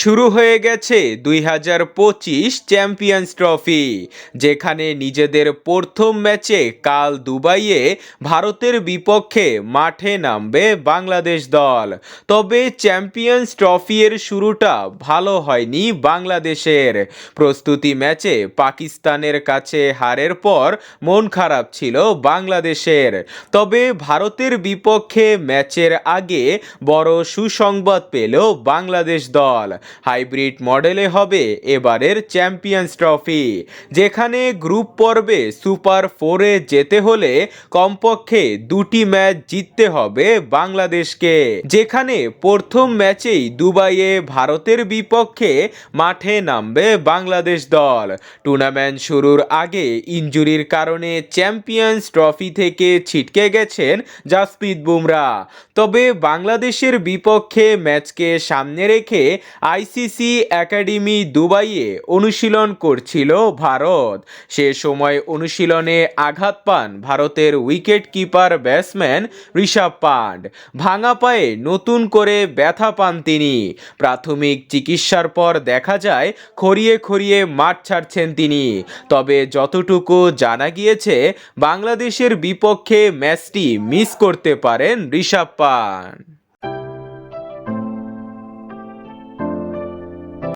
শুরু হয়ে গেছে দুই হাজার পঁচিশ চ্যাম্পিয়ন্স ট্রফি, যেখানে নিজেদের প্রথম ম্যাচে কাল দুবাইয়ে ভারতের বিপক্ষে মাঠে নামবে বাংলাদেশ দল। তবে চ্যাম্পিয়ন্স ট্রফির শুরুটা ভালো হয়নি বাংলাদেশের। প্রস্তুতি ম্যাচে পাকিস্তানের কাছে হারের পর মন খারাপ ছিল বাংলাদেশের। তবে ভারতের বিপক্ষে ম্যাচের আগে বড় সুসংবাদ পেল বাংলাদেশ দল। হাইব্রিড মডেলে হবে এবারের চ্যাম্পিয়ন্স ট্রফি, যেখানে গ্রুপ পর্বে সুপার ফোরে যেতে হলে কমপক্ষে দুটি ম্যাচ জিততে হবে বাংলাদেশকে, যেখানে প্রথম ম্যাচেই দুবাইয়ে ভারতের বিপক্ষে মাঠে নামবে বাংলাদেশ দল। টুর্নামেন্ট শুরুর আগে ইনজুরির কারণে চ্যাম্পিয়ন্স ট্রফি থেকে ছিটকে গেছেন জাসপ্রীত বুমরা। তবে বাংলাদেশের বিপক্ষে ম্যাচকে সামনে রেখে আইসিসি একাডেমি দুবাইয়ে অনুশীলন করছিল ভারত। সে সময় অনুশীলনে আঘাত পান ভারতের wicket keeper batsman Rishabh Pant ভাঙা পায়ে নতুন করে ব্যথা পান তিনি। প্রাথমিক চিকিৎসার পর দেখা যায়, খড়িয়ে খড়িয়ে মাঠ ছাড়ছেন তিনি। তবে যতটুকু জানা গিয়েছে, বাংলাদেশের বিপক্ষে ম্যাচটি মিস করতে পারেন ঋষভ পান্ড